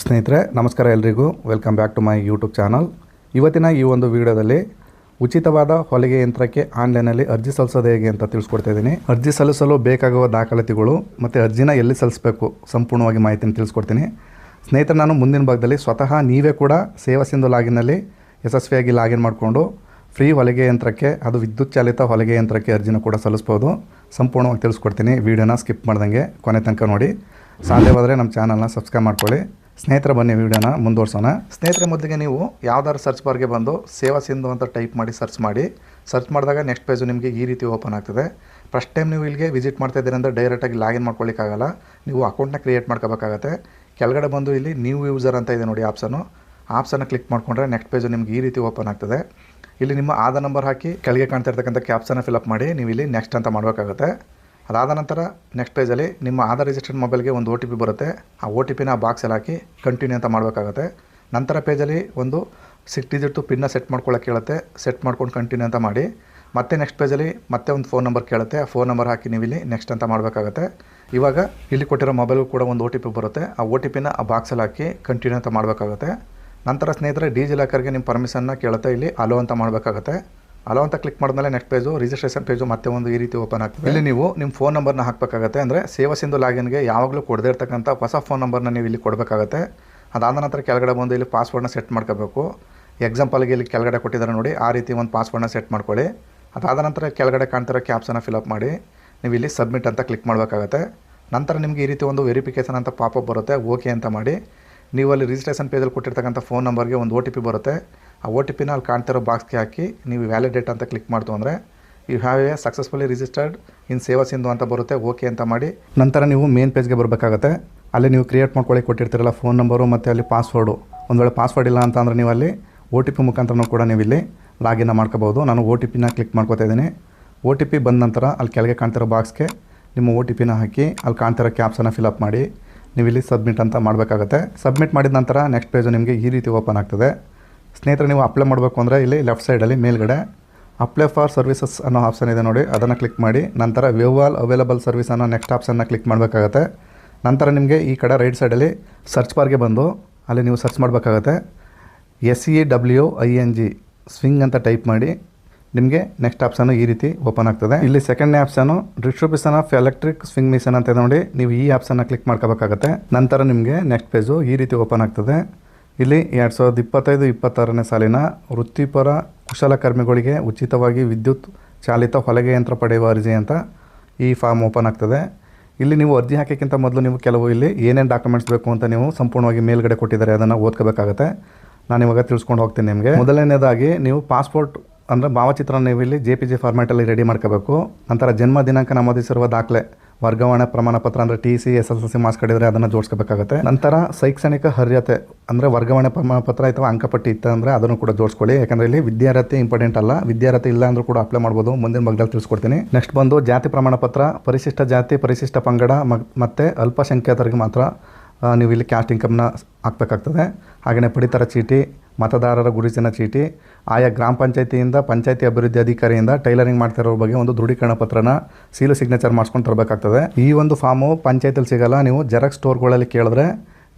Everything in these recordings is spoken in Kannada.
ಸ್ನೇಹಿತರೆ, ನಮಸ್ಕಾರ ಎಲ್ರಿಗೂ. Welcome back to my YouTube channel ಇವತ್ತಿನ ಈ ಒಂದು ವಿಡಿಯೋದಲ್ಲಿ ಉಚಿತವಾದ ಹೊಲಿಗೆ ಯಂತ್ರಕ್ಕೆ ಆನ್ಲೈನಲ್ಲಿ ಅರ್ಜಿ ಸಲ್ಲಿಸೋದು ಹೇಗೆ ಅಂತ ತಿಳಿಸ್ಕೊಡ್ತಾ ಇದ್ದೀನಿ. ಅರ್ಜಿ ಸಲ್ಲಿಸಲು ಬೇಕಾಗುವ ದಾಖಲಾತಿಗಳು ಮತ್ತು ಅರ್ಜಿನ ಎಲ್ಲಿ ಸಲ್ಲಿಸಬೇಕು ಸಂಪೂರ್ಣವಾಗಿ ಮಾಹಿತಿನ ತಿಳಿಸ್ಕೊಡ್ತೀನಿ. ಸ್ನೇಹಿತರೆ, ನಾನು ಮುಂದಿನ ಭಾಗದಲ್ಲಿ ಸ್ವತಃ ನೀವೇ ಕೂಡ ಸೇವಾ ಸಿಂಧು ಲಾಗಿನಲ್ಲಿ ಯಶಸ್ವಿಯಾಗಿ ಲಾಗಿನ್ ಮಾಡಿಕೊಂಡು ಫ್ರೀ ಹೊಲಿಗೆ ಯಂತ್ರಕ್ಕೆ, ಅದು ವಿದ್ಯುತ್ ಚಾಲಿತ ಹೊಲಿಗೆ ಯಂತ್ರಕ್ಕೆ ಅರ್ಜಿನ ಕೂಡ ಸಲ್ಲಿಸ್ಬೋದು. ಸಂಪೂರ್ಣವಾಗಿ ತಿಳಿಸ್ಕೊಡ್ತೀನಿ. ವೀಡಿಯೋನ ಸ್ಕಿಪ್ ಮಾಡ್ದಂಗೆ ಕೊನೆ ತನಕ ನೋಡಿ. ಸಾಧ್ಯವಾದರೆ ನಮ್ಮ ಚಾನಲ್ನ ಸಬ್ಸ್ಕ್ರೈಬ್ ಮಾಡ್ಕೊಳ್ಳಿ. ಸ್ನೇಹಿತರ, ಬನ್ನಿ ವಿಡಿಯೋನ ಮುಂದುವರ್ಸೋಣ. ಸ್ನೇಹಿತರ, ಮೊದಲಿಗೆ ನೀವು ಯಾವ್ದಾದ್ರು ಸರ್ಚ್ ಬಾರ್ಗೆ ಬಂದು ಸೇವಾ ಸಿಂಧು ಅಂತ ಟೈಪ್ ಮಾಡಿ ಸರ್ಚ್ ಮಾಡಿ. ಸರ್ಚ್ ಮಾಡಿದಾಗ ನೆಕ್ಸ್ಟ್ ಪೇಜು ನಿಮಗೆ ಈ ರೀತಿ ಓಪನ್ ಆಗ್ತದೆ. ಫಸ್ಟ್ ಟೈಮ್ ನೀವು ಇಲ್ಲಿಗೆ ವಿಸಿಟ್ ಮಾಡ್ತಾ ಇದ್ದೀರಿ ಅಂದರೆ ಡೈರೆಕ್ಟಾಗಿ ಲಾಗಿನ್ ಮಾಡ್ಕೊಳ್ಳಿಕ್ಕಾಗಲ್ಲ. ನೀವು ಅಕೌಂಟ್ನ ಕ್ರಿಯೇಟ್ ಮಾಡ್ಕೋಬೇಕಾಗತ್ತೆ. ಕೆಳಗಡೆ ಬಂದು ಇಲ್ಲಿ ನ್ಯೂ ಯೂಸರ್ ಅಂತ ಇದೆ ನೋಡಿ ಆಪ್ಷನು ಆಪ್ಸನ್ನು ಕ್ಲಿಕ್ ಮಾಡಿಕೊಂಡ್ರೆ ನೆಕ್ಸ್ಟ್ ಪೇಜು ನಿಮ್ಗೆ ಈ ರೀತಿ ಓಪನ್ ಆಗ್ತದೆ. ಇಲ್ಲಿ ನಿಮ್ಮ ಆಧಾರ್ ನಂಬರ್ ಹಾಕಿ ಕೆಳಗೆ ಕಾಣ್ತಾ ಇರ್ತಕ್ಕಂಥ ಕ್ಯಾಪ್ಸನ್ನು ಫಿಲಪ್ ಮಾಡಿ ನೀವು ಇಲ್ಲಿ ನೆಕ್ಸ್ಟ್ ಅಂತ ಮಾಡಬೇಕಾಗುತ್ತೆ. ಅದಾದ ನಂತರ ನೆಕ್ಸ್ಟ್ ಪೇಜಲ್ಲಿ ನಿಮ್ಮ ಆಧಾರ್ ರಿಜಿಸ್ಟರ್ಡ್ ಮೊಬೈಲ್ಗೆ ಒಂದು ಒ ಟಿ ಪಿ ಬರುತ್ತೆ. ಆ ಒ ಟಿ ಪಿನ ಆ ಬಾಕ್ಸಲ್ಲಿ ಹಾಕಿ ಕಂಟಿನ್ಯೂ ಅಂತ ಮಾಡಬೇಕಾಗುತ್ತೆ. ನಂತರ ಪೇಜಲ್ಲಿ ಒಂದು ಸಿಕ್ಸ್ ಡಿಜಿಟ್ಟು ಪಿನ್ನ ಸೆಟ್ ಮಾಡ್ಕೊಳ್ಳೋಕೆ ಕೇಳುತ್ತೆ ಸೆಟ್ ಮಾಡ್ಕೊಂಡು ಕಂಟಿನ್ಯೂ ಅಂತ ಮಾಡಿ. ಮತ್ತೆ ನೆಕ್ಸ್ಟ್ ಪೇಜಲ್ಲಿ ಮತ್ತೆ ಒಂದು ಫೋನ್ ನಂಬರ್ ಕೇಳುತ್ತೆ. ಆ ಫೋನ್ ನಂಬರ್ ಹಾಕಿ ನೀವು ಇಲ್ಲಿ ನೆಕ್ಸ್ಟ್ ಅಂತ ಮಾಡಬೇಕಾಗುತ್ತೆ. ಇವಾಗ ಇಲ್ಲಿ ಕೊಟ್ಟಿರೋ ಮೊಬೈಲ್ ಕೂಡ ಒಂದು ಒ ಟಿ ಪಿ ಬರುತ್ತೆ. ಆ ಒ ಟಿ ಪಿನ ಆ ಬಾಕ್ಸಲ್ಲಿ ಹಾಕಿ ಕಂಟಿನ್ಯೂ ಅಂತ ಮಾಡಬೇಕಾಗುತ್ತೆ. ನಂತರ ಸ್ನೇಹಿತರೆ ಡಿಜಿ ಲಾಕರ್ಗೆ ನಿಮ್ಮ ಪರ್ಮಿಷನ್ನ ಕೇಳುತ್ತೆ. ಇಲ್ಲಿ ಅಲೋ ಅಂತ ಮಾಡಬೇಕಾಗುತ್ತೆ. ಅಲೋ ಅಂತ ಕ್ಲಿಕ್ ಮಾಡಿದ್ಮೇಲೆ ನೆಕ್ಸ್ಟ್ ಪೇಜು ರಿಜಿಸ್ಟ್ರೇಷನ್ ಪೇಜು ಮತ್ತೆ ಒಂದು ಈ ರೀತಿ ಓಪನ್ ಆಗ್ತದೆ. ಇಲ್ಲಿ ನೀವು ನಿಮ್ಮ ಫೋನ್ ನಂಬರ್ನ ಹಾಕಬೇಕಾಗತ್ತೆ. ಅಂದರೆ ಸೇವಾ ಸಿಂಧು ಲಾಗಿನ್ಗೆ ಯಾವಾಗಲೂ ಕೊಡದೇ ಇರ್ತಕ್ಕಂಥ ಹೊಸ ಫೋನ್ ನಂಬರ್ನ ನೀವು ಇಲ್ಲಿ ಕೊಡಬೇಕಾಗತ್ತೆ. ಅದಾದ ನಂತರ ಕೆಳಗಡೆ ಬಂದು ಇಲ್ಲಿ ಪಾಸ್ವರ್ಡ್ನ ಸೆಟ್ ಮಾಡ್ಕೋಬೇಕು. ಎಕ್ಸಾಂಪಲ್ಗೆ ಇಲ್ಲಿ ಕೆಳಗಡೆ ಕೊಟ್ಟಿದ್ದಾರೆ ನೋಡಿ, ಆ ರೀತಿ ಒಂದು ಪಾಸ್ವರ್ಡ್ನ ಸೆಟ್ ಮಾಡ್ಕೊಳ್ಳಿ. ಅದಾದ ನಂತರ ಕೆಳಗಡೆ ಕಾಣ್ತಿರೋ ಕ್ಯಾಪ್ಸನ್ನು ಫಿಲಪ್ ಮಾಡಿ. ನೀವು ಇಲ್ಲಿ ಸಬ್ಮಿಟ್ ಅಂತ ಕ್ಲಿಕ್ ಮಾಡಬೇಕಾಗುತ್ತೆ. ನಂತರ ನಿಮಗೆ ಈ ರೀತಿ ಒಂದು ವೆರಿಫಿಕೇಷನ್ ಅಂತ ಪಾಪಪ್ ಬರುತ್ತೆ. ಓಕೆ ಅಂತ ಮಾಡಿ. ನೀವು ಅಲ್ಲಿ ರಿಜಿಸ್ಟ್ರೇಷನ್ ಪೇಜಲ್ಲಿ ಕೊಟ್ಟಿರ್ತಕ್ಕಂಥ ಫೋನ್ ನಂಬರ್ಗೆ ಒಂದು ಒ ಬರುತ್ತೆ. ಆ ಓ ಟಿ ಪಿನ ಅಲ್ಲಿ ಕಾಣ್ತಿರೋ ಬಾಕ್ಸ್ಗೆ ಹಾಕಿ ನೀವು ವ್ಯಾಲಿಡೇಟ್ ಅಂತ ಕ್ಲಿಕ್ ಮಾಡ್ತು ಅಂದರೆ you have a successfully registered in Seva Sindhu ಅಂತ ಬರುತ್ತೆ ಓಕೆ ಅಂತ ಮಾಡಿ. ನಂತರ ನೀವು ಮೇನ್ ಪೇಜ್ಗೆ ಬರಬೇಕಾಗುತ್ತೆ. ಅಲ್ಲಿ ನೀವು ಕ್ರಿಯೇಟ್ ಮಾಡ್ಕೊಳ್ಳಿ ಕೊಟ್ಟಿರ್ತೀರಲ್ಲ ಫೋನ್ ನಂಬರು ಮತ್ತು ಅಲ್ಲಿ ಪಾಸ್ವರ್ಡು ಒಂದು ವೇಳೆ ಪಾಸ್ವರ್ಡ್ ಇಲ್ಲ ಅಂತ ಅಂದರೆ ನೀವು ಅಲ್ಲಿ ಓ ಟಿ ಪಿ ಮುಖಾಂತರನೂ ಕೂಡ ನೀವು ಇಲ್ಲಿ ಲಾಗಿನ್ ಮಾಡ್ಕೋಬೋದು ನಾನು ಓ ಟಿ ಪಿನ ಕ್ಲಿಕ್ ಮಾಡ್ಕೋತಾ ಇದ್ದೀನಿ. ಓ ಟಿ ಪಿ ಬಂದ ನಂತರ ಅಲ್ಲಿ ಕೆಳಗೆ ಕಾಣ್ತಿರೋ ಬಾಕ್ಸ್ಗೆ ನಿಮ್ಮ ಓ ಟಿ ಪಿನ ಹಾಕಿ ಅಲ್ಲಿ ಕಾಣ್ತಿರೋ ಕ್ಯಾಪ್ಸನ್ನು ಫಿಲಪ್ ಮಾಡಿ. ನೀವು ಇಲ್ಲಿ ಸಬ್ಮಿಟ್ ಅಂತ ಮಾಡಬೇಕಾಗುತ್ತೆ. ಸಬ್ಮಿಟ್ ಮಾಡಿದ ನಂತರ ನೆಕ್ಸ್ಟ್ ಪೇಜು ನಿಮಗೆ ಈ ರೀತಿ ಓಪನ್ ಆಗ್ತದೆ. ಸ್ನೇಹಿತರೆ, ನೀವು ಅಪ್ಲೈ ಮಾಡಬೇಕು ಅಂದರೆ ಇಲ್ಲಿ ಲೆಫ್ಟ್ ಸೈಡಲ್ಲಿ ಮೇಲ್ಗಡೆ ಅಪ್ಲೈ ಫಾರ್ ಸರ್ವಿಸಸ್ ಅನ್ನೋ ಆಪ್ಷನ್ ಇದೆ ನೋಡಿ. ಅದನ್ನು ಕ್ಲಿಕ್ ಮಾಡಿ. ನಂತರ ವ್ಯೂವಾಲ್ ಅವೈಲಬಲ್ ಸರ್ವಿಸ್ ಅನ್ನೋ ನೆಕ್ಸ್ಟ್ ಆಪ್ಷನ್ನ ಕ್ಲಿಕ್ ಮಾಡಬೇಕಾಗತ್ತೆ. ನಂತರ ನಿಮಗೆ ಈ ಕಡೆ ರೈಟ್ ಸೈಡಲ್ಲಿ ಸರ್ಚ್ ಬಾರ್ಗೆ ಬಂದು ಅಲ್ಲಿ ನೀವು ಸರ್ಚ್ ಮಾಡಬೇಕಾಗತ್ತೆ. S E W I N G sewing ಅಂತ ಟೈಪ್ ಮಾಡಿ ನಿಮಗೆ ನೆಕ್ಸ್ಟ್ ಆಪ್ಷನ್ ಈ ರೀತಿ ಓಪನ್ ಆಗ್ತದೆ. ಇಲ್ಲಿ ಸೆಕೆಂಡ್ನೇ option distribution of electric sewing machine ಅಂತ ನೋಡಿ. ನೀವು ಈ ಆಪ್ಷನ್ನ ಕ್ಲಿಕ್ ಮಾಡ್ಕೋಬೇಕಾಗತ್ತೆ. ನಂತರ ನಿಮಗೆ ನೆಕ್ಸ್ಟ್ ಪೇಜು ಈ ರೀತಿ ಓಪನ್ ಆಗ್ತದೆ. ಇಲ್ಲಿ ಎರಡು ಸಾವಿರದ ಇಪ್ಪತ್ತೈದು, ಇಪ್ಪತ್ತಾರನೇ ಸಾಲಿನ ವೃತ್ತಿಪರ ಕುಶಲಕರ್ಮಿಗಳಿಗೆ ಉಚಿತವಾಗಿ ವಿದ್ಯುತ್ ಚಾಲಿತ ಹೊಲಗೆ ಯಂತ್ರ ಪಡೆಯುವ ಅರ್ಜಿ ಅಂತ ಈ ಫಾರ್ಮ್ ಓಪನ್ ಆಗ್ತದೆ. ಇಲ್ಲಿ ನೀವು ಅರ್ಜಿ ಹಾಕೋಕ್ಕಿಂತ ಮೊದಲು ನೀವು ಕೆಲವು ಇಲ್ಲಿ ಏನೇನು ಡಾಕ್ಯುಮೆಂಟ್ಸ್ ಬೇಕು ಅಂತ ನೀವು ಸಂಪೂರ್ಣವಾಗಿ ಮೇಲ್ಗಡೆ ಕೊಟ್ಟಿದ್ದಾರೆ, ಅದನ್ನು ಓದ್ಕೋಬೇಕಾಗತ್ತೆ. ನಾನು ಇವಾಗ ತಿಳಿಸ್ಕೊಂಡು ಹೋಗ್ತೀನಿ ನಿಮಗೆ. ಮೊದಲನೇದಾಗಿ ನೀವು ಪಾಸ್ಪೋರ್ಟ್ ಅಂದರೆ ಭಾವಚಿತ್ರ ನೀವು ಇಲ್ಲಿ ಜೆ ಪಿ ಜಿ ಫಾರ್ಮ್ಯಾಟಲ್ಲಿ ರೆಡಿ ಮಾಡ್ಕೋಬೇಕು. ನಂತರ ಜನ್ಮ ದಿನಾಂಕ ನಮೂದಿಸಿರುವ ದಾಖಲೆ. ವರ್ಗಾವಣೆ ಪ್ರಮಾಣ ಪತ್ರ ಅಂದರೆ T C S L C marks ಕಡಿದ್ರೆ ಅದನ್ನು ಜೋಡಿಸ್ಕೋಬೇಕಾಗುತ್ತೆ. ನಂತರ ಶೈಕ್ಷಣಿಕ ಅರ್ಹತೆ ಅಂದರೆ ವರ್ಗಾವಣೆ ಪ್ರಮಾಣ ಪತ್ರ ಅಥವಾ ಅಂಕಪಟ್ಟಿ ಇತ್ತು ಅಂದರೆ ಅದನ್ನು ಕೂಡ ಜೋಡಿಸ್ಕೊಳ್ಳಿ. ಯಾಕಂದರೆ ಇಲ್ಲಿ ವಿದ್ಯಾರ್ಥಿ ಇಂಪಾರ್ಟೆಂಟ್ ಅಲ್ಲ. ವಿದ್ಯಾರ್ಥಿ ಇಲ್ಲ ಅಂದ್ರೂ ಕೂಡ ಅಪ್ಲೈ ಮಾಡ್ಬೋದು. ಮುಂದಿನ ಭಾಗದಲ್ಲಿ ತಿಳಿಸ್ಕೊಡ್ತೀನಿ. ನೆಕ್ಸ್ಟ್ ಬಂದು ಜಾತಿ ಪ್ರಮಾಣ ಪತ್ರ, ಪರಿಶಿಷ್ಟ ಜಾತಿ, ಪರಿಶಿಷ್ಟ ಪಂಗಡ ಮತ್ತೆ ಅಲ್ಪಸಂಖ್ಯಾತರಿಗೆ ಮಾತ್ರ ನೀವು ಇಲ್ಲಿ ಕ್ಯಾಸ್ಟ್ ಇನ್ಕಮ್ನ ಹಾಕಬೇಕಾಗ್ತದೆ. ಹಾಗೆಯೇ ಪಡಿತರ ಚೀಟಿ, ಮತದಾರರ ಗುರುತಿನ ಚೀಟಿ, ಆಯಾ ಗ್ರಾಮ ಪಂಚಾಯತಿಯಿಂದ, ಪಂಚಾಯತಿ ಅಭಿವೃದ್ಧಿ ಅಧಿಕಾರಿಯಿಂದ ಟೈಲರಿಂಗ್ ಮಾಡ್ತಿರೋ ಬಗ್ಗೆ ಒಂದು ದೃಢೀಕರಣ ಪತ್ರನ ಸೀಲು ಸಿಗ್ನೇಚರ್ ಮಾಡ್ಸ್ಕೊಂಡು ತರಬೇಕಾಗ್ತದೆ. ಈ ಒಂದು ಫಾರ್ಮು ಪಂಚಾಯತಲ್ಲಿ ಸಿಗಲ್ಲ, ನೀವು ಜೆರಾಕ್ಸ್ ಸ್ಟೋರ್ಗಳಲ್ಲಿ ಕೇಳಿದ್ರೆ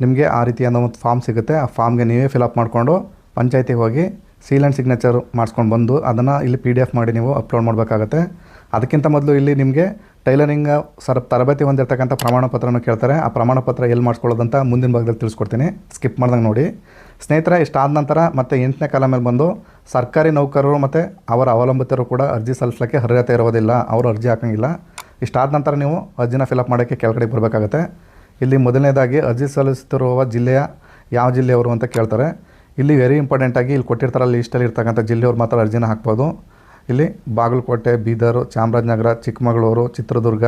ನಿಮಗೆ ಆ ರೀತಿಯಾದ ಒಂದು ಫಾರ್ಮ್ ಸಿಗುತ್ತೆ. ಆ ಫಾರ್ಮ್ಗೆ ನೀವೇ ಫಿಲಪ್ ಮಾಡಿಕೊಂಡು ಪಂಚಾಯತಿಗೆ ಹೋಗಿ ಸೀಲ್ ಆ್ಯಂಡ್ ಸಿಗ್ನೇಚರ್ ಮಾಡಿಸ್ಕೊಂಡು ಬಂದು ಅದನ್ನು ಇಲ್ಲಿ ಪಿ ಡಿ ಎಫ್ ಮಾಡಿ ನೀವು ಅಪ್ಲೋಡ್ ಮಾಡಬೇಕಾಗತ್ತೆ. ಅದಕ್ಕಿಂತ ಮೊದಲು ಇಲ್ಲಿ ನಿಮಗೆ ಟೈಲರಿಂಗ್ ಸರ್ ತರಬೇತಿ ಹೊಂದಿರತಕ್ಕಂಥ ಪ್ರಮಾಣ ಪತ್ರನ ಕೇಳ್ತಾರೆ. ಆ ಪ್ರಮಾಣ ಪತ್ರ ಎಲ್ಲಿ ಮಾಡಿಸ್ಕೊಳ್ಳೋದಂತ ಮುಂದಿನ ಭಾಗದಲ್ಲಿ ತಿಳಿಸ್ಕೊಡ್ತೀನಿ. ಸ್ಕಿಪ್ ಮಾಡ್ದಂಗೆ ನೋಡಿ. ಸ್ನೇಹಿತರೆ, ಇಷ್ಟಾದ ನಂತರ ಮತ್ತೆ ಎಂಟನೇ ಕಾಲ ಮೇಲೆ ಬಂದು ಸರ್ಕಾರಿ ನೌಕರರು ಮತ್ತು ಅವರ ಅವಲಂಬಿತರು ಕೂಡ ಅರ್ಜಿ ಸಲ್ಲಿಸಲಿಕ್ಕೆ ಅರ್ಹತೆ ಇರೋದಿಲ್ಲ. ಅವರು ಅರ್ಜಿ ಹಾಕೋಂಗಿಲ್ಲ. ಇಷ್ಟಾದ ನಂತರ ನೀವು ಅರ್ಜಿನ ಫಿಲಪ್ ಮಾಡೋಕ್ಕೆ ಕೆಳಗಡೆ ಬರಬೇಕಾಗತ್ತೆ. ಇಲ್ಲಿ ಮೊದಲನೇದಾಗಿ ಅರ್ಜಿ ಸಲ್ಲಿಸುತ್ತಿರುವ ಜಿಲ್ಲೆಯ ಯಾವ ಜಿಲ್ಲೆಯವರು ಅಂತ ಕೇಳ್ತಾರೆ. ಇಲ್ಲಿ ವೆರಿ ಇಂಪಾರ್ಟೆಂಟಾಗಿ ಇಲ್ಲಿ ಕೊಟ್ಟಿರ್ತಾರಲ್ಲ ಲಿಸ್ಟಲ್ಲಿ ಇರ್ತಕ್ಕಂಥ ಜಿಲ್ಲೆಯವ್ರು ಮಾತ್ರ ಅರ್ಜಿನ ಹಾಕ್ಬೋದು. ಇಲ್ಲಿ ಬಾಗಲಕೋಟೆ, ಬೀದರ್, ಚಾಮರಾಜನಗರ, ಚಿಕ್ಕಮಗಳೂರು, ಚಿತ್ರದುರ್ಗ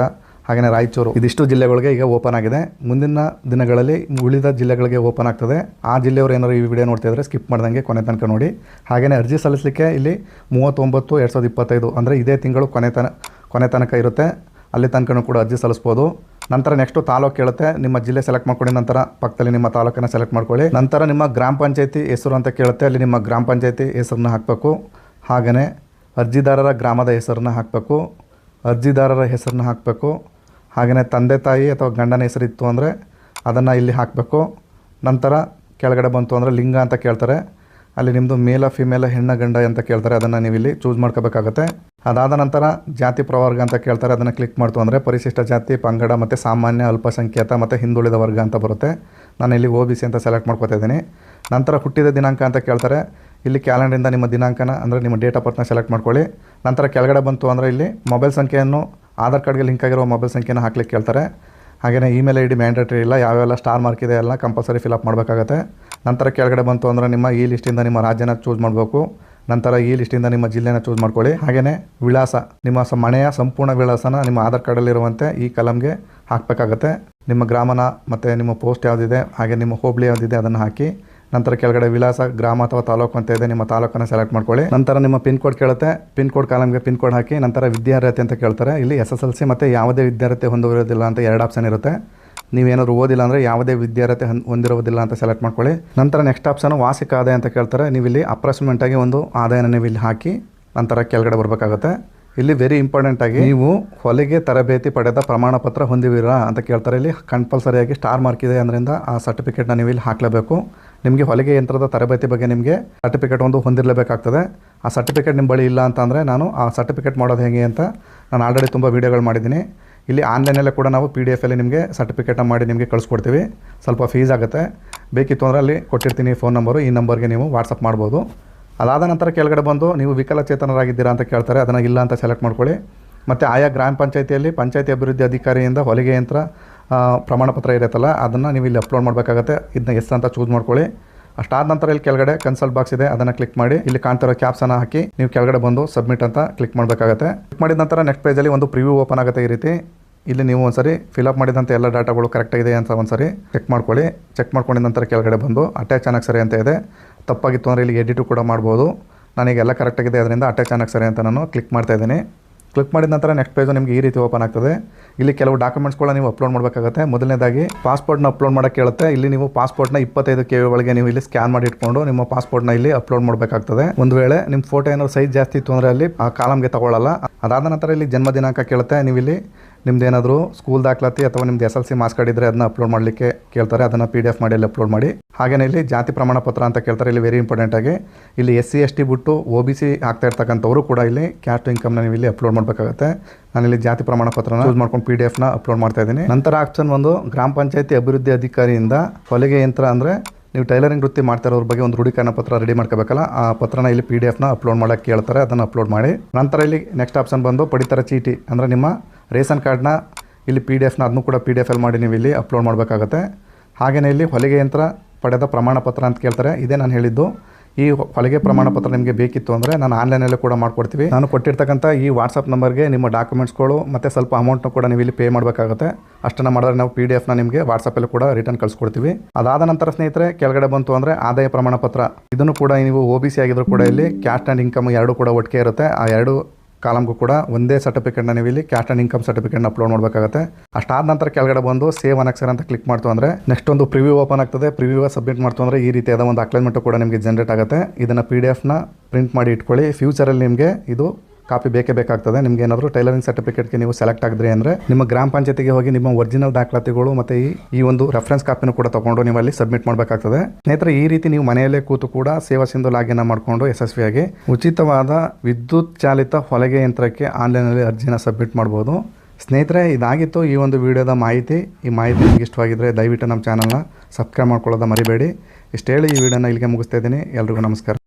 ಹಾಗೆಯೇ ರಾಯಚೂರು. ಇದಿಷ್ಟು ಜಿಲ್ಲೆಗಳಿಗೆ ಈಗ ಓಪನ್ ಆಗಿದೆ. ಮುಂದಿನ ದಿನಗಳಲ್ಲಿ ಉಳಿದ ಜಿಲ್ಲೆಗಳಿಗೆ ಓಪನ್ ಆಗ್ತದೆ. ಆ ಜಿಲ್ಲೆಯವರು ಏನಾದ್ರು ಈ ವಿಡಿಯೋ ನೋಡ್ತಾ ಇದ್ದರೆ ಸ್ಕಿಪ್ ಮಾಡ್ದಂಗೆ ಕೊನೆ ತನಕ ನೋಡಿ. ಹಾಗೆಯೇ ಅರ್ಜಿ ಸಲ್ಲಿಸಲಿಕ್ಕೆ ಇಲ್ಲಿ ಮೂವತ್ತೊಂಬತ್ತು, ಎರಡು ಸಾವಿರದ ಇಪ್ಪತ್ತೈದು ಅಂದರೆ ಇದೇ ತಿಂಗಳು ಕೊನೆ ತನ, ಕೊನೆ ತನಕ ಇರುತ್ತೆ. ಅಲ್ಲಿ ತನಕನೂ ಕೂಡ ಅರ್ಜಿ ಸಲ್ಲಿಸ್ಬೋದು. ನಂತರ ನೆಕ್ಸ್ಟು ತಾಲೂಕು ಕೇಳುತ್ತೆ. ನಿಮ್ಮ ಜಿಲ್ಲೆ ಸೆಲೆಕ್ಟ್ ಮಾಡ್ಕೊಳ್ಳಿ ನಂತರ ಪಕ್ಕದಲ್ಲಿ ನಿಮ್ಮ ತಾಲೂಕನ್ನು ಸೆಲೆಕ್ಟ್ ಮಾಡ್ಕೊಳ್ಳಿ. ನಂತರ ನಿಮ್ಮ ಗ್ರಾಮ ಪಂಚಾಯತಿ ಹೆಸರು ಅಂತ ಕೇಳುತ್ತೆ. ಅಲ್ಲಿ ನಿಮ್ಮ ಗ್ರಾಮ ಪಂಚಾಯತಿ ಹೆಸರನ್ನ ಹಾಕಬೇಕು. ಹಾಗೆಯೇ ಅರ್ಜಿದಾರರ ಗ್ರಾಮದ ಹೆಸರನ್ನ ಹಾಕಬೇಕು, ಅರ್ಜಿದಾರರ ಹೆಸರನ್ನ ಹಾಕಬೇಕು. ಹಾಗೆಯೇ ತಂದೆ ತಾಯಿ ಅಥವಾ ಗಂಡನ ಹೆಸರಿತ್ತು ಅಂದರೆ ಅದನ್ನು ಇಲ್ಲಿ ಹಾಕಬೇಕು. ನಂತರ ಕೆಳಗಡೆ ಬಂತು ಅಂದರೆ ಲಿಂಗ ಅಂತ ಕೇಳ್ತಾರೆ. ಅಲ್ಲಿ ನಿಮ್ಮದು ಮೇಲ, ಫಿಮೇಲ, ಹೆಣ್ಣ, ಗಂಡ ಅಂತ ಕೇಳ್ತಾರೆ. ಅದನ್ನು ನೀವು ಇಲ್ಲಿ ಚೂಸ್ ಮಾಡ್ಕೋಬೇಕಾಗತ್ತೆ. ಅದಾದ ನಂತರ ಜಾತಿ ಪ್ರವರ್ಗ ಅಂತ ಕೇಳ್ತಾರೆ. ಅದನ್ನು ಕ್ಲಿಕ್ ಮಾಡ್ತು ಅಂದರೆ ಪರಿಶಿಷ್ಟ ಜಾತಿ, ಪಂಗಡ ಮತ್ತು ಸಾಮಾನ್ಯ, ಅಲ್ಪಸಂಖ್ಯಾತ ಮತ್ತು ಹಿಂದುಳಿದ ವರ್ಗ ಅಂತ ಬರುತ್ತೆ. ನಾನು ಇಲ್ಲಿ ಒ ಅಂತ ಸೆಲೆಕ್ಟ್ ಮಾಡ್ಕೊತಾ ಇದ್ದೀನಿ. ನಂತರ ಹುಟ್ಟಿದ ದಿನಾಂಕ ಅಂತ ಕೇಳ್ತಾರೆ. ಇಲ್ಲಿ ಕ್ಯಾಲೆಂಡ್ರಿಂದ ನಿಮ್ಮ ದಿನಾಂಕನ, ಅಂದರೆ ನಿಮ್ಮ ಡೇಟ್ ಆಫ್ ಬರ್ತ್ನ ಸೆಲೆಕ್ಟ್ ಮಾಡ್ಕೊಳ್ಳಿ. ನಂತರ ಕೆಳಗಡೆ ಬಂತು ಅಂದರೆ ಇಲ್ಲಿ ಮೊಬೈಲ್ ಸಂಖ್ಯೆಯನ್ನು, ಆಧಾರ್ ಕಾರ್ಡ್ಗೆ ಲಿಂಕ್ ಆಗಿರೋ ಮೊಬೈಲ್ ಸಂಖ್ಯೆನ ಹಾಕ್ಲಿಕ್ಕೆ ಕೇಳ್ತಾರೆ. ಹಾಗೆಯೇ ಇಮೇಲ್ ಐ ಡಿ ಮ್ಯಾಂಡೇಟ್ರಿ ಇಲ್ಲ ಯಾವೆಲ್ಲ ಸ್ಟಾರ್ ಮಾರ್ಕ್ ಇದೆ ಎಲ್ಲ ಕಂಪಲ್ಸರಿ ಫಿಲಪ್ ಮಾಡಬೇಕಾಗತ್ತೆ. ನಂತರ ಕೆಳಗಡೆ ಬಂತು ಅಂದರೆ ನಿಮ್ಮ ಈ ಲಿಸ್ಟಿಂದ ನಿಮ್ಮ ರಾಜ್ಯನ ಚೂಸ್ ಮಾಡಬೇಕು. ನಂತರ ಈ ಲಿಸ್ಟಿಂದ ನಿಮ್ಮ ಜಿಲ್ಲೆನ ಚೂಸ್ ಮಾಡ್ಕೊಳ್ಳಿ. ಹಾಗೆಯೇ ವಿಳಾಸ, ನಿಮ್ಮ ಮನೆಯ ಸಂಪೂರ್ಣ ವಿಳಾಸನ ನಿಮ್ಮ ಆಧಾರ್ ಕಾರ್ಡಲ್ಲಿರುವಂತೆ ಈ ಕಲಮ್ಗೆ ಹಾಕಬೇಕಾಗತ್ತೆ. ನಿಮ್ಮ ಗ್ರಾಮನ ಮತ್ತು ನಿಮ್ಮ ಪೋಸ್ಟ್ ಯಾವುದಿದೆ, ಹಾಗೆ ನಿಮ್ಮ ಹೋಬಳಿ ಯಾವುದಿದೆ ಅದನ್ನು ಹಾಕಿ. ನಂತರ ಕೆಳಗಡೆ ವಿಳಾಸ, ಗ್ರಾಮ ಅಥವಾ ತಾಲೂಕು ಅಂತ ಇದೆ, ನಿಮ್ಮ ತಾಲೂಕನ್ನು ಸೆಲೆಕ್ಟ್ ಮಾಡ್ಕೊಳ್ಳಿ. ನಂತರ ನಿಮ್ಮ ಪಿನ್ ಕೋಡ್ ಕೇಳುತ್ತೆ. ಪಿನ್ ಕೋಡ್ ಕಾಲಮ್ಗೆ ಪಿನ್ ಕೋಡ್ ಹಾಕಿ, ನಂತರ ವಿದ್ಯಾರ್ಹತೆ ಅಂತ ಕೇಳ್ತಾರೆ. ಇಲ್ಲಿ ಎಸ್ ಎಸ್ ಎಲ್ ಸಿ ಮತ್ತು ಯಾವುದೇ ವಿದ್ಯಾರ್ಥಿ ಹೊಂದಿರೋದಿಲ್ಲ ಅಂತ ಎರಡು ಆಪ್ಷನ್ ಇರುತ್ತೆ. ನೀವೇನಾದ್ರು ಓದಿಲ್ಲ ಅಂದರೆ ಯಾವುದೇ ವಿದ್ಯಾರ್ಥಿ ಹೊಂದ್- ಹೊಂದಿರೋದಿಲ್ಲ ಅಂತ ಸೆಲೆಕ್ಟ್ ಮಾಡ್ಕೊಳ್ಳಿ. ನಂತರ ನೆಕ್ಸ್ಟ್ ಆಪ್ಷನ್ ವಾರ್ಷಿಕ ಆದಾಯ ಅಂತ ಕೇಳ್ತಾರೆ. ನೀವು ಇಲ್ಲಿ ಅಪ್ರಾಕ್ಸಿಮೇಟ್ ಆಗಿ ಒಂದು ಆದಾಯನ ನೀವು ಇಲ್ಲಿ ಹಾಕಿ, ನಂತರ ಕೆಳಗಡೆ ಬರಬೇಕಾಗುತ್ತೆ. ಇಲ್ಲಿ ವೆರಿ ಇಂಪಾರ್ಟೆಂಟ್ ಆಗಿ ನೀವು ಹೊಲಿಗೆ ತರಬೇತಿ ಪಡೆದ ಪ್ರಮಾಣ ಪತ್ರ ಹೊಂದಿವಿರಾ ಅಂತ ಕೇಳ್ತಾರೆ. ಇಲ್ಲಿ ಕಂಪಲ್ಸರಿಯಾಗಿ ಸ್ಟಾರ್ ಮಾರ್ಕ್ ಇದೆ ಅಂದ್ರಿಂದ ಆ ಸರ್ಟಿಫಿಕೇಟ್ನ ನೀವು ಇಲ್ಲಿ ಹಾಕಲೇಬೇಕು. ನಿಮಗೆ ಹೊಲಿಗೆ ಯಂತ್ರದ ತರಬೇತಿ ಬಗ್ಗೆ ನಿಮಗೆ ಸರ್ಟಿಫಿಕೇಟ್ ಒಂದು ಹೊಂದಿರಲೇಬೇಕಾಗ್ತದೆ. ಆ ಸರ್ಟಿಫಿಕೇಟ್ ನಿಮ್ಮ ಬಳಿ ಇಲ್ಲ ಅಂತಂದರೆ ನಾನು ಆ ಸರ್ಟಿಫಿಕೇಟ್ ಮಾಡೋದು ಹೇಗೆ ಅಂತ ನಾನು ಆಲ್ರೆಡಿ ತುಂಬ ವೀಡಿಯೋಗಳು ಮಾಡಿದ್ದೀನಿ. ಇಲ್ಲಿ ಆನ್ಲೈನಲ್ಲೇ ಕೂಡ ನಾವು ಪಿ ಡಿ ಎಫಲ್ಲಿ ನಿಮಗೆ ಸರ್ಟಿಫಿಕೇಟ್ನ ಮಾಡಿ ನಿಮಗೆ ಕಳಿಸ್ಕೊಡ್ತೀವಿ. ಸ್ವಲ್ಪ ಫೀಸ್ ಆಗುತ್ತೆ. ಬೇಕಿತ್ತು ಅಂದರೆ ಅಲ್ಲಿ ಕೊಟ್ಟಿರ್ತೀನಿ ಫೋನ್ ನಂಬರು ಈ ನಂಬರ್ಗೆ ನೀವು ವಾಟ್ಸಪ್ ಮಾಡ್ಬೋದು. ಅದಾದ ನಂತರ ಕೆಳಗಡೆ ಬಂದು ನೀವು ವಿಕಲಚೇತನರಾಗಿದ್ದೀರಾ ಅಂತ ಕೇಳ್ತಾರೆ, ಅದನ್ನು ಇಲ್ಲ ಅಂತ ಸೆಲೆಕ್ಟ್ ಮಾಡ್ಕೊಳ್ಳಿ. ಮತ್ತು ಆಯಾ ಗ್ರಾಮ ಪಂಚಾಯತಿಯಲ್ಲಿ ಪಂಚಾಯತಿ ಅಭಿವೃದ್ಧಿ ಅಧಿಕಾರಿಯಿಂದ ಹೊಲಿಗೆ ಯಂತ್ರ ಪ್ರಮಾಣಪತ್ರ ಪ್ರಮಾಣ ಪತ್ರ ಇರುತ್ತಲ್ಲ, ಅದನ್ನು ನೀವು ಇಲ್ಲಿ ಅಪ್ಲೋಡ್ ಮಾಡಬೇಕಾಗತ್ತೆ. ಇದನ್ನ ಎಸ್ ಅಂತ ಚೂಸ್ ಮಾಡ್ಕೊಳ್ಳಿ. ಅಷ್ಟಾದ ನಂತರ ಇಲ್ಲಿ ಕೆಳಗಡೆ ಕನ್ಸಲ್ಟ್ ಬಾಕ್ಸ್ ಇದೆ, ಅದನ್ನು ಕ್ಲಿಕ್ ಮಾಡಿ. ಇಲ್ಲಿ ಕಾಣ್ತಿರೋ ಕ್ಯಾಪ್ಸನ್ನು ಹಾಕಿ ನೀವು ಕೆಳಗಡೆ ಬಂದು ಸಬ್ಮಿಟ್ ಅಂತ ಕ್ಲಿಕ್ ಮಾಡಬೇಕಾಗತ್ತೆ. ಕ್ಲಿಕ್ ಮಾಡಿದ ನಂತರ ನೆಕ್ಸ್ಟ್ ಪೇಜಲ್ಲಿ ಒಂದು ಪ್ರಿವ್ಯೂ ಓಪನ್ ಆಗುತ್ತೆ ಈ ರೀತಿ. ಇಲ್ಲಿ ನೀವು ಒಂದ್ಸರಿ ಫಿಲಪ್ ಮಾಡಿದಂಥ ಎಲ್ಲ ಡಾಟಾಗಳು ಕರೆಕ್ಟಾಗಿದೆ ಅಂತ ಒಂದ್ಸರಿ ಚೆಕ್ ಮಾಡ್ಕೊಳ್ಳಿ. ಚೆಕ್ ಮಾಡ್ಕೊಂಡಿದ ನಂತರ ಕೆಳಗಡೆ ಬಂದು, ಅಟ್ಯಾಚ್ ಚೆನ್ನಾಗಿ ಸರಿ ಅಂತ ಇದೆ. ತಪ್ಪಾಗಿತ್ತು ಅಂದರೆ ಇಲ್ಲಿ ಎಡಿಟು ಕೂಡ ಮಾಡ್ಬೋದು. ನನಗೆಲ್ಲ ಕರೆಕ್ಟಾಗಿದೆ ಅದರಿಂದ ಅಟ್ಯಾಚ್ ಚೆನ್ನಾಗಿ ಸರಿ ಅಂತ ನಾನು ಕ್ಲಿಕ್ ಮಾಡ್ತಾ ಇದ್ದೀನಿ. ಕ್ಲಿಕ್ ಮಾಡಿದ ನಂತರ ನೆಕ್ಸ್ಟ್ ಪೇಜು ನಿಮಗೆ ಈ ರೀತಿ ಓಪನ್ ಆಗ್ತದೆ. ಇಲ್ಲಿ ಕೆಲವು ಡಾಕ್ಯುಮೆಂಟ್ಸ್ಗಳನ್ನ ನೀವು ಅಪ್ಲೋಡ್ ಮಾಡಬೇಕಾಗುತ್ತೆ. ಮೊದಲನೇದಾಗಿ ಪಾಸ್ಪೋರ್ಟ್ನ ಅಪ್ಲೋಡ್ ಮಾಡೋಕ್ಕೆ ಕೇಳುತ್ತೆ ಇಲ್ಲಿ ನೀವು ಪಾಸ್ಪೋರ್ಟ್ನ ಇಪ್ಪತ್ತೈದು ಕೆ ಒಳಗೆ ನೀವು ಇಲ್ಲಿ ಸ್ಕ್ಯಾನ್ ಮಾಡಿ ಇಟ್ಕೊಂಡು ನಿಮ್ಮ ಪಾಸ್ಪೋರ್ಟ್ನ ಇಲ್ಲಿ ಅಪ್ಲೋಡ್ ಮಾಡಬೇಕಾಗ್ತದೆ. ಒಂದು ವೇಳೆ ನಿಮ್ಮ ಫೋಟೋ ಏನಾದ್ರು ಸೈಜ್ ಜಾಸ್ತಿ ಇತ್ತು ಅಂದರೆ ಅಲ್ಲಿ ಆ ಕಾಲಮ್ಗೆ ತಗೊಳ್ಳಲ್ಲ. ಅದಾದ ನಂತರ ಇಲ್ಲಿ ಜನ್ಮ ದಿನಾಂಕ ಕೇಳುತ್ತೆ. ನೀವು ಇಲ್ಲಿ ನಿಮ್ದು ಏನಾದರೂ ಸ್ಕೂಲ್ ದಾಖಲಾತಿ ಅಥವಾ ನಿಮ್ದು S L C marks card ಇದ್ದರೆ ಅದನ್ನ ಅಪ್ಲೋಡ್ ಮಾಡಲಿಕ್ಕೆ ಕೇಳ್ತಾರೆ, ಅದನ್ನು ಪಿ ಡಿ ಎಫ್ ಮಾಡಿ ಅಲ್ಲಿ ಅಪ್ಲೋಡ್ ಮಾಡಿ. ಹಾಗೆಯೇ ಇಲ್ಲಿ ಜಾತಿ ಪ್ರಮಾಣ ಪತ್ರ ಅಂತ ಕೇಳ್ತಾರೆ, ಇಲ್ಲಿ ವೆರಿ ಇಂಪಾರ್ಟೆಂಟ್ ಆಗಿ. ಇಲ್ಲಿ ಎಸ್ ಸಿ ಎಸ್ ಟಿ ಬಿಟ್ಟು ಒ ಬಿ ಸಿ ಆಗ್ತಾ ಇರ್ತಕ್ಕಂಥವರು ಕೂಡ ಇಲ್ಲಿ ಕ್ಯಾಸ್ಟ್ ಇನ್ಕಮ್ನ ನೀವು ಇಲ್ಲಿ ಅಪ್ಲೋಡ್ ಮಾಡಬೇಕಾಗುತ್ತೆ. ನಾನು ಇಲ್ಲಿ ಜಾತಿ ಪ್ರಮಾಣ ಪತ್ರನ ಯೂಸ್ ಮಾಡ್ಕೊಂಡು ಪಿ ಡಿ ಎಫ್ನ ಅಪ್ಲೋಡ್ ಮಾಡ್ತಾ ಇದ್ದೀನಿ. ನಂತರ ಆಪ್ಷನ್ ಒಂದು, ಗ್ರಾಮ ಪಂಚಾಯತಿ ಅಭಿವೃದ್ಧಿ ಅಧಿಕಾರಿಯಿಂದ ಹೊಲಿಗೆ ಯಂತ್ರ ಅಂದರೆ ನೀವು ಟೈಲರಿಂಗ್ ವೃತ್ತಿ ಮಾಡ್ತಾ ಇರೋದ್ರ ಬಗ್ಗೆ ಒಂದು ರೂಢೀಕರಣ ಪತ್ರ ರೆಡಿ ಮಾಡ್ಕೋಬೇಕಲ್ಲ, ಆ ಪತ್ರನ ಇಲ್ಲಿ ಪಿ ಡಿ ಎಫ್ನ ಅಪ್ಲೋಡ್ ಮಾಡೋಕ್ಕೆ ಕೇಳ್ತಾರೆ, ಅದನ್ನು ಅಪ್ಲೋಡ್ ಮಾಡಿ. ನಂತರ ಇಲ್ಲಿ ನೆಕ್ಸ್ಟ್ ಆಪ್ಷನ್ ಬಂದು ಪಡಿತರ ಚೀಟಿ ಅಂದರೆ ನಿಮ್ಮ ರೇಷನ್ ಕಾರ್ಡ್ನ ಇಲ್ಲಿ ಪಿ ಡಿ ಎಫ್ನ ಅದನ್ನು ಕೂಡ ಪಿ ಡಿ ಎಫ್ ಎಲ್ ಮಾಡಿ ನೀವು ಇಲ್ಲಿ ಅಪ್ಲೋಡ್ ಮಾಡಬೇಕಾಗತ್ತೆ. ಹಾಗೆಯೇ ಇಲ್ಲಿ ಹೊಲಿಗೆ ಯಂತ್ರ ಪಡೆದ ಪ್ರಮಾಣ ಪತ್ರ ಅಂತ ಕೇಳ್ತಾರೆ. ಇದೇ ನಾನು ಹೇಳಿದ್ದು. ಈ ಹೊಲಿಗೆ ಪ್ರಮಾಣ ಪತ್ರ ನಿಮಗೆ ಬೇಕಿತ್ತು ಅಂದರೆ ನಾನು ಆನ್ಲೈನಲ್ಲೇ ಕೂಡ ಮಾಡ್ಕೊಡ್ತೀವಿ. ನಾನು ಕೊಟ್ಟಿರ್ತಕ್ಕಂಥ ಈ ವಾಟ್ಸಪ್ ನಂಬರ್ಗೆ ನಿಮ್ಮ ಡಾಕ್ಯುಮೆಂಟ್ಸ್ಗಳು ಮತ್ತು ಸ್ವಲ್ಪ ಅಮೌಂಟ್ನ ಕೂಡ ನೀವು ಇಲ್ಲಿ ಪೇ ಮಾಡಬೇಕಾಗುತ್ತೆ. ಅಷ್ಟನ್ನು ಮಾಡಿದ್ರೆ ನಾವು ಪಿ ಡಿ ಎಫ್ನ ನಿಮಗೆ ವಾಟ್ಸಪ್ಪಲ್ಲಿ ಕೂಡ ರಿಟರ್ನ್ ಕಳಿಸ್ಕೊಡ್ತೀವಿ. ಅದಾದ ನಂತರ ಸ್ನೇಹಿತರೆ, ಕೆಳಗಡೆ ಬಂತು ಅಂದರೆ ಆದಾಯ ಪ್ರಮಾಣ ಪತ್ರ ಇದನ್ನು ಕೂಡ ನೀವು ಒ ಬಿ ಸಿ ಆಗಿದ್ರು ಕೂಡ ಇಲ್ಲಿ ಕ್ಯಾಶ್ ಆ್ಯಂಡ್ ಇನ್ಕಮ್ ಎರಡು ಕೂಡ ಒಟ್ಟಿಗೆ ಇರುತ್ತೆ. ಆ ಎರಡು ಕಾಲಮ್ಗೂ ಕೂಡ ಒಂದೇ ಸರ್ಟಿಫಿಕೇಟ್ನ ನೀವು ಇಲ್ಲಿ ಕ್ಯಾಸ್ಟ್ ಆ್ಯಂಡ್ ಇನ್ಕಮ್ ಸರ್ಟಿಫಿಕೇಟ್ನ ಅಪ್ಲೋಡ್ ಮಾಡಬೇಕಾಗುತ್ತೆ. ಆದ ನಂತರ ಕೆಳಗಡೆ ಬಂದು ಸೇವ್ ಅನಕ್ಷರ ಅಂತ ಕ್ಲಿಕ್ ಮಾಡ್ತು ಅಂದರೆ ನೆಕ್ಸ್ಟ್ ಒಂದು ಪ್ರಿವ್ಯೂ ಓಪನ್ ಆಗ್ತದೆ. ಪ್ರಿವ್ಯೂ ಸಬ್ಮಿಟ್ ಮಾಡ್ತು ಅಂದರೆ ಈ ರೀತಿಯಾದ ಒಂದು ಅಕ್ಲೈನ್ಮೆಂಟು ಕೂಡ ನಿಮಗೆ ಜನರೇಟ್ ಆಗುತ್ತೆ. ಇದನ್ನು ಪಿ ಡಿ ಎಫ್ನ ಪ್ರಿಂಟ್ ಮಾಡಿ ಇಟ್ಕೊಳ್ಳಿ. ಫ್ಯೂಚರಲ್ಲಿ ನಿಮಗೆ ಇದು ಕಾಪಿ ಬೇಕೇ ಬೇಕಾಗ್ತದೆ. ನಿಮ್ಗೆ ಏನಾದರೂ ಟೈಲರಿಂಗ್ ಸರ್ಟಿಫಿಕೇಟ್ಗೆ ನೀವು ಸೆಲೆಕ್ಟ್ ಆಗಿದ್ರಿ ಅಂದರೆ ನಿಮ್ಮ ಗ್ರಾಮ ಪಂಚಾಯತಿಗೆ ಹೋಗಿ ನಿಮ್ಮ ಒರಿಜಿನಲ್ ದಾಖಲಾತಿಗಳು ಮತ್ತು ಈ ಒಂದು ರೆಫರೆನ್ಸ್ ಕಾಪಿನೂ ಕೂಡ ತಗೊಂಡು ನೀವು ಅಲ್ಲಿ ಸಬ್ಮಿಟ್ ಮಾಡಬೇಕಾಗ್ತದೆ. ಸ್ನೇಹಿತರೆ, ಈ ರೀತಿ ನೀವು ಮನೆಯಲ್ಲೇ ಕೂತು ಕೂಡ ಸೇವಾ ಸಿಂಧು ಲಾಗಿನ್ ಮಾಡಿಕೊಂಡು ಯಶಸ್ವಿಯಾಗಿ ಉಚಿತವಾದ ವಿದ್ಯುತ್ ಚಾಲಿತ ಹೊಲಿಗೆ ಯಂತ್ರಕ್ಕೆ ಆನ್ಲೈನಲ್ಲಿ ಅರ್ಜಿನ ಸಬ್ಮಿಟ್ ಮಾಡ್ಬೋದು. ಸ್ನೇಹಿತರೆ, ಇದಾಗಿತ್ತು ಈ ಒಂದು ವಿಡಿಯೋದ ಮಾಹಿತಿ. ಈ ಮಾಹಿತಿ ನಿಮಗೆ ಇಷ್ಟವಾಗಿದ್ದರೆ ದಯವಿಟ್ಟು ನಮ್ಮ ಚಾನಲ್ನ ಸಬ್ಸ್ಕ್ರೈಬ್ ಮಾಡ್ಕೊಳ್ಳೋದ ಮರಿಬೇಡಿ. ಇಷ್ಟು ಹೇಳಿ ಈ ವಿಡಿಯೋನ ಇಲ್ಲಿಗೆ ಮುಗಿಸ್ತಾ ಇದ್ದೀನಿ. ಎಲ್ರಿಗೂ ನಮಸ್ಕಾರ.